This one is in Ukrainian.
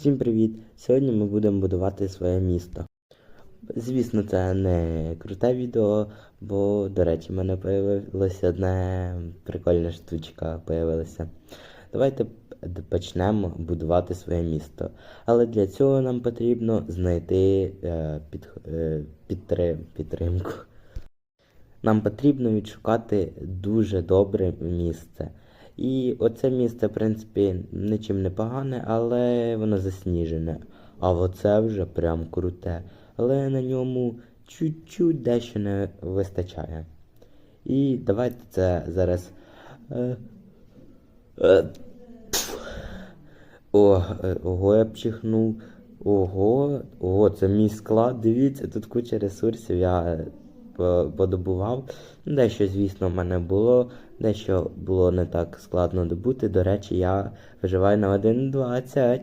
Всім привіт! Сьогодні ми будемо будувати своє місто. Звісно, це не круте відео, бо, до речі, в мене появилася одна прикольна штучка появилася. Давайте почнемо будувати своє місто. Але для цього нам потрібно знайти е, під, е, підтрим, підтримку. Нам потрібно відшукати дуже добре місце. І оце місце, в принципі, нічим не погане, але воно засніжене. А оце вже прям круте. Але на ньому чуть-чуть дещо не вистачає. І давайте це зараз. Е, е. О, ого, я пчихнув. Ого, ого, це мій склад. Дивіться, тут куча ресурсів я подобував. Дещо, звісно, в мене було, дещо було не так складно добути. До речі, я виживаю на 1.20.